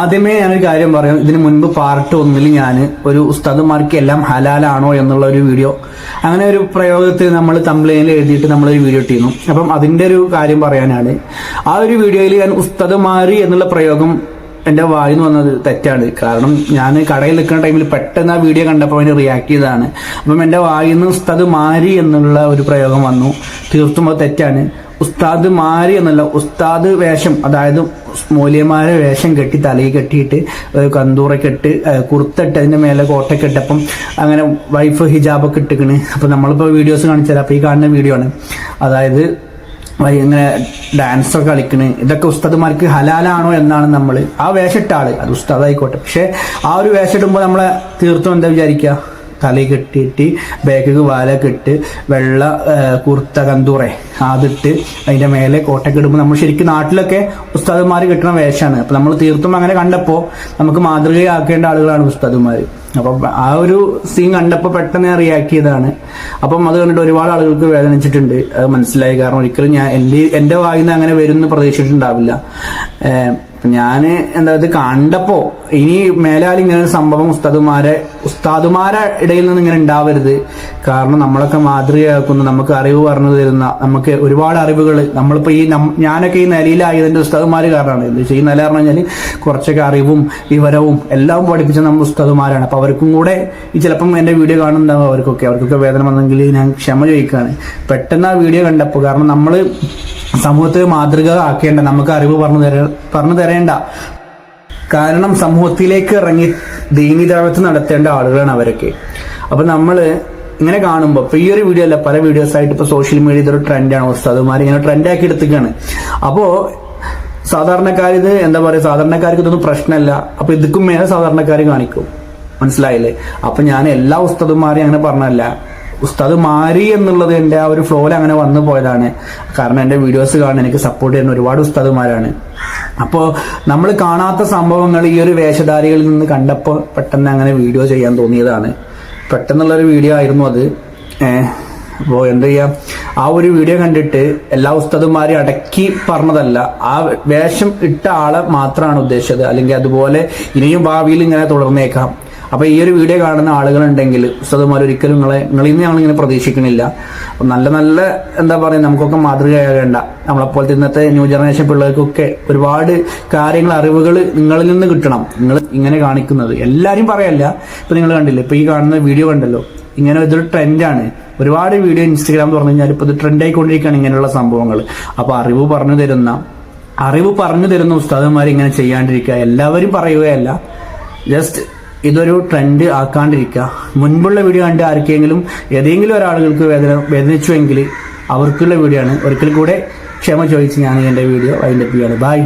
ആദ്യമേ ഞാനൊരു കാര്യം പറയാം. ഇതിനു മുൻപ് പാർട്ട് ഒന്നിൽ ഞാൻ ഒരു ഉസ്താദുമാർക്ക് എല്ലാം ഹലാലാണോ എന്നുള്ള ഒരു വീഡിയോ അങ്ങനെ ഒരു പ്രയോഗത്തിൽ നമ്മൾ തമ്പ്ലൈനിൽ എഴുതിയിട്ട് നമ്മളൊരു വീഡിയോ ഇട്ടിരുന്നു അപ്പം അതിന്റെ ഒരു കാര്യം പറയാനാണ് ആ ഒരു വീഡിയോയിൽ ഞാൻ ഉസ്താദുമാരി എന്നുള്ള പ്രയോഗം എന്റെ വായിന്ന് വന്നത് തെറ്റാണ്. കാരണം ഞാൻ കടയിൽ നിൽക്കുന്ന ടൈമിൽ പെട്ടെന്ന് ആ വീഡിയോ കണ്ടപ്പോൾ അതിന് റിയാക്ട് ചെയ്തതാണ്. അപ്പം എന്റെ വായിന്ന് ഉസ്താദ് മാരി എന്നുള്ള ഒരു പ്രയോഗം വന്നു. തീർത്തും അത് തെറ്റാണ്. ഉസ്താദ് മാരി എന്നല്ല ഉസ്താദ് വേഷം അതായത് മൂല്യമാരെ വേഷം കെട്ടി തലയിൽ കെട്ടിയിട്ട് കന്തൂറൊക്കെ ഇട്ട് കുർത്തിട്ട് അതിന്റെ മേലെ കോട്ടൊക്കെ ഇട്ടപ്പം അങ്ങനെ വൈഫ് ഹിജാബൊക്കെ ഇട്ടിക്കണ്. അപ്പൊ നമ്മളിപ്പോ വീഡിയോസ് കാണിച്ചാൽ അപ്പൊ ഈ കാണുന്ന വീഡിയോ ആണ്. അതായത് ഇങ്ങനെ ഡാൻസ് ഒക്കെ കളിക്കണ്. ഇതൊക്കെ ഉസ്താദ്മാർക്ക് ഹലാലാണോ എന്നാണ് നമ്മൾ ആ വേഷം ആൾ. അത് ഉസ്താദായിക്കോട്ടെ. പക്ഷെ ആ ഒരു വേഷം ഇടുമ്പോൾ നമ്മളെ തീർത്തും എന്താ വിചാരിക്കുക തലയിൽ കെട്ടിയിട്ട് ബാക്കിക്ക് വാലൊക്കെ ഇട്ട് വെള്ള കുർത്ത കന്തൂറെ അതിട്ട് അതിന്റെ മേലെ കോട്ടൊക്കെ ഇടുമ്പോൾ നമ്മൾ ശരിക്കും നാട്ടിലൊക്കെ ഉസ്താദുമാർ കിട്ടുന്ന വേഷമാണ് അപ്പൊ നമ്മൾ തീർത്തും അങ്ങനെ കണ്ടപ്പോൾ നമുക്ക് മാതൃകയാക്കേണ്ട ആളുകളാണ് ഉസ്താദുമാർ അപ്പം ആ ഒരു സീൻ കണ്ടപ്പോൾ പെട്ടെന്ന് ഞാൻ റിയാക്ട് ചെയ്തതാണ്. അപ്പം അത് കണ്ടിട്ട് ഒരുപാട് ആളുകൾക്ക് വേദനിച്ചിട്ടുണ്ട്. അത് മനസ്സിലായി. കാരണം ഒരിക്കലും ഞാൻ എന്റെ എന്റെ വായിൽ നിന്ന് അങ്ങനെ വരുമെന്ന് പ്രതീക്ഷിച്ചിട്ടുണ്ടാവില്ല. ഞാൻ എന്താ ഇത് കണ്ടപ്പോ ഇനി മേലാൽ ഇങ്ങനെ സംഭവം ഉസ്താദുമാരെ ഉസ്താദുമാരെ ഇടയിൽ നിന്ന് ഇങ്ങനെ ഉണ്ടാവരുത് കാരണം നമ്മളൊക്കെ മാതൃകയാക്കുന്ന നമുക്ക് അറിവ് പറഞ്ഞു തരുന്ന നമുക്ക് ഒരുപാട് അറിവുകൾ നമ്മളിപ്പോ ഈ ഞാനൊക്കെ ഈ നിലയിലായതിന്റെ ഉസ്താദുമാര് കാരണമാണ്. എന്ന് വെച്ചാൽ ഈ നില പറഞ്ഞു കഴിഞ്ഞാൽ കുറച്ചൊക്കെ അറിവും വിവരവും എല്ലാം പഠിപ്പിച്ച നമ്മൾ ഉസ്താദുമാരാണ്. അപ്പൊ അവർക്കും കൂടെ ഈ ചിലപ്പം എന്റെ വീഡിയോ കാണുന്നുണ്ടാവും അവർക്കൊക്കെ. അവർക്കൊക്കെ വേദന വന്നെങ്കിൽ ഞാൻ ക്ഷമ ചോദിക്കുകയാണ് പെട്ടെന്ന് ആ വീഡിയോ കണ്ടപ്പോൾ കാരണം നമ്മൾ സമൂഹത്തെ മാതൃക ആക്കേണ്ട നമുക്ക് അറിവ് പറഞ്ഞു തര പറഞ്ഞു തരേണ്ട കാരണം സമൂഹത്തിലേക്ക് ഇറങ്ങി ദീനിദാവത്ത് നടത്തേണ്ട ആളുകളാണ് അവരൊക്കെ. അപ്പൊ നമ്മൾ ഇങ്ങനെ കാണുമ്പോൾ ഇപ്പൊ ഈ ഒരു വീഡിയോ അല്ല പല വീഡിയോസ് ആയിട്ട് ഇപ്പൊ സോഷ്യൽ മീഡിയ ഇതൊരു ട്രെൻഡാണ് ഉസ്താദുമാർ ഇങ്ങനെ ട്രെൻഡാക്കി എടുത്തിക്കാണ്. അപ്പോ സാധാരണക്കാർ ഇത് എന്താ പറയാ സാധാരണക്കാർക്ക് ഇതൊന്നും പ്രശ്നമല്ല. അപ്പൊ ഇതുക്കും മേലെ സാധാരണക്കാർ കാണിക്കും. മനസ്സിലായില്ലേ? അപ്പൊ ഞാൻ എല്ലാ ഉസ്താദുമാരെയും അങ്ങനെ പറഞ്ഞല്ല ഉസ്താദ് മാരി എന്നുള്ളത് എന്റെ ആ ഒരു ഫ്ലോയിൽ അങ്ങനെ വന്നു പോയതാണ്. കാരണം എന്റെ വീഡിയോസ് കാണാൻ എനിക്ക് സപ്പോർട്ട് ചെയ്യുന്ന ഒരുപാട് ഉസ്താദുമാരാണ്. അപ്പോൾ നമ്മൾ കാണാത്ത സംഭവങ്ങൾ ഈ ഒരു വേഷധാരികളിൽ നിന്ന് കണ്ടപ്പോൾ പെട്ടെന്ന് അങ്ങനെ വീഡിയോ ചെയ്യാൻ തോന്നിയതാണ്. പെട്ടെന്നുള്ള ഒരു വീഡിയോ ആയിരുന്നു അത്. അപ്പോ അപ്പോൾ എന്താ ചെയ്യാ? ആ ഒരു വീഡിയോ കണ്ടിട്ട് എല്ലാ ഉസ്താദുമാരെയും അടക്കി പറഞ്ഞതല്ല ആ വേഷം ഇട്ട ആളെ മാത്രമാണ് ഉദ്ദേശിച്ചത്. അല്ലെങ്കിൽ അതുപോലെ ഇനിയും ഭാവിയിൽ ഇങ്ങനെ തുടർന്നേക്കാം. അപ്പൊ ഈ ഒരു വീഡിയോ കാണുന്ന ആളുകളുണ്ടെങ്കിൽ ഉസ്താദുമാർ ഒരിക്കലും നിങ്ങളെ നിങ്ങളിൽ നിന്ന് ഞങ്ങൾ ഇങ്ങനെ പ്രതീക്ഷിക്കണില്ല നല്ല നല്ല എന്താ പറയുക നമുക്കൊക്കെ മാതൃകയാകേണ്ട നമ്മളെപ്പോലത്തെ ഇന്നത്തെ ന്യൂ ജനറേഷൻ പിള്ളേർക്കൊക്കെ ഒരുപാട് കാര്യങ്ങൾ അറിവുകൾ നിങ്ങളിൽ നിന്ന് കിട്ടണം. നിങ്ങൾ ഇങ്ങനെ കാണിക്കുന്നത്. എല്ലാരും പറയല്ല. ഇപ്പൊ നിങ്ങൾ കണ്ടില്ലേ ഇപ്പൊ ഈ കാണുന്ന വീഡിയോ കണ്ടല്ലോ. ഇങ്ങനെ ഇതൊരു ട്രെൻഡാണ് ഒരുപാട് വീഡിയോ ഇൻസ്റ്റഗ്രാം എന്ന് പറഞ്ഞു കഴിഞ്ഞാൽ ഇപ്പൊ ഇത് ട്രെൻഡ് ആയിക്കൊണ്ടിരിക്കുകയാണ് ഇങ്ങനെയുള്ള സംഭവങ്ങൾ അപ്പോൾ അറിവ് പറഞ്ഞു തരുന്ന അറിവ് പറഞ്ഞു തരുന്ന ഉസ്താദന്മാർ ഇങ്ങനെ ചെയ്യാണ്ടിരിക്കുക. എല്ലാവരും പറയുകയല്ല. ജസ്റ്റ് ഇതൊരു ട്രെൻഡ് ആക്കാണ്ടിരിക്കുക മുൻപുള്ള വീഡിയോ കണ്ട് ആർക്കെങ്കിലും ഏതെങ്കിലും ഒരാളുകൾക്ക് വേദന വേദനിച്ചുവെങ്കിൽ അവർക്കുള്ള വീഡിയോ ആണ്. ഒരിക്കൽ കൂടെ ക്ഷമ ചോദിച്ച് ഞാൻ എന്റെ വീഡിയോ വൈൻഡപ്പ് ചെയ്യാണ് ബൈ